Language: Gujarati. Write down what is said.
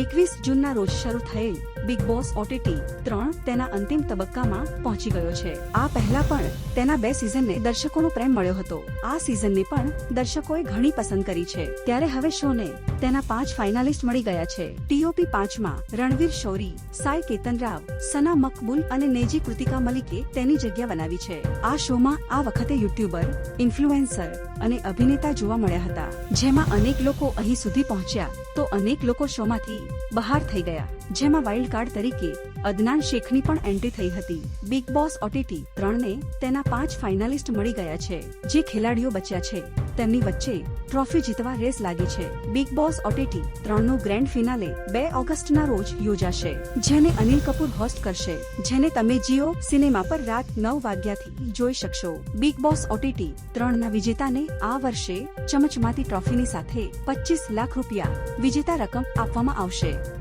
એકવીસ જૂનના રોજ શરૂ થયેલ બિગ બોસ ઓટીટી ત્રણ તેના અંતિમ તબક્કામાં પહોંચી ગયો છે. આ પહેલા પણ તેના બે સિઝનને દર્શકોનો પ્રેમ મળ્યો હતો. આ સિઝનને પણ દર્શકોએ ઘણી પસંદ કરી છે. ત્યારે હવે શોને તેના પાંચ ફાઇનાલિસ્ટ મળી ગયા છે. ટીઓપી પાંચમાં રણવીર શૌરી, સાઈ કેતન રાવ, સના મકબુલ અને નેજી કૃતિકા મલિકે તેની જગ્યા બનાવી છે. આ શોમાં આ વખતે યુટ્યુબર, ઇન્ફ્લુએન્સર અને અભિનેતા જોવા મળ્યા હતા. જેમાં અનેક લોકો અહીં સુધી પહોંચ્યા તો અનેક લોકો શોમાંથી બહાર થઈ ગયા. જેમાં વાઇલ્ડ કાર્ડ તરીકે અદનાન શેખની પણ એન્ટ્રી થઈ હતી. બિગ બોસ ઓટીટી ત્રણને તેના પાંચ ફાઇનાલિસ્ટ મળી ગયા છે, જે ખેલાડીઓ બચ્યા છે. તેમની વચ્ચે ટ્રોફી જીતવા રેસ લાગી છે. બિગ બોસ ઓટીટી ત્રણનો ગ્રેન્ડ ફિનાલે બે ઓગસ્ટના રોજ યોજાશે, જેને અનિલ કપૂર હોસ્ટ કરશે, જેને તમે જીઓ સિનેમા પર રાત નવ વાગ્યાથી જોઈ શકશો. બિગ બોસ ઓટીટી ત્રણના વિજેતાને આ વર્ષે ચમચમાતી ટ્રોફીની સાથે પચીસ લાખ રૂપિયા વિજેતા રકમ આપવામાં આવશે.